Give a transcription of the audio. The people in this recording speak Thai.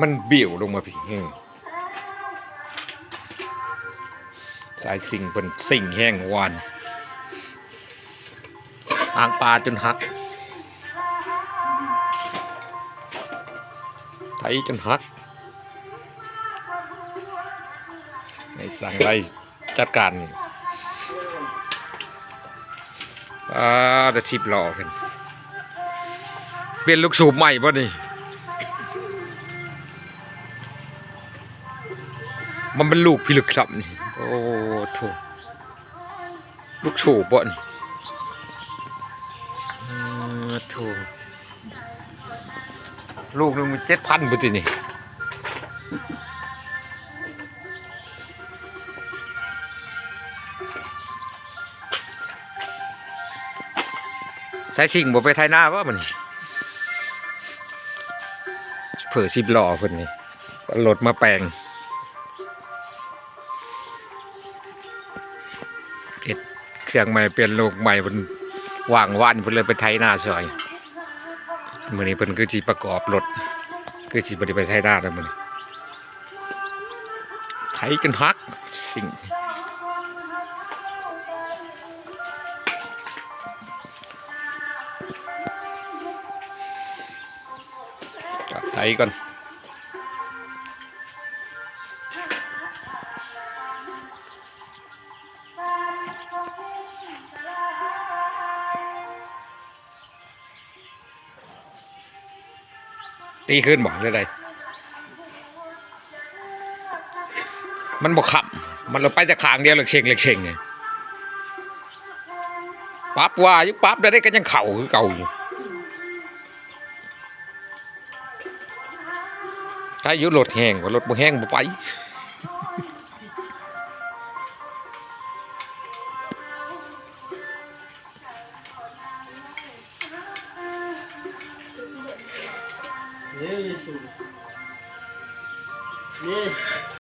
มันเบี่ยวลงมาพี่สายสิ่งเป็นสิ่งแห้งวานอ่างปลาจนหัก ไถจนหักในสั่งได้จัดการอ่าจะชิบหล่อกันเปลี่ยนลูกสูบใหม่ป่ะนี่ มันเป็นลูกพี่ลึกครับนี่ โอ้โถลูกสูบบ่นี่เออโถลูกนึงมีเจ็ดพันบุตรนี่ใช้สิ่งบ่ไปไทยหน้าว่ามันเผื่อสิบหล้อเพิ่นนี่เอารถมาแปลง เครื่องใหม่เปลี่ยนลูกใหม่เพิ่นว่างว่านเพิ่นเลยไปไทยหน้าซอยมื้อนี้เพิ่นคือสิประกอบรถคือสิบ่ได้ไปไทยน้าแล้วมื้อนี้ไทยจนฮักสิ่งไทยก่อน ตีขึ้นบ่ได้ไดมันบอกขับ มันเราไปจากขางเดียวเล็กเชงเล็กเชงไงปั๊บว่ายุปั๊บได้ได้ก็ยังเข่าคือเก่าอยู่ถ้าอยู่รถแห้งกว่ารถบ่แห้งบ่ไป นี่นี่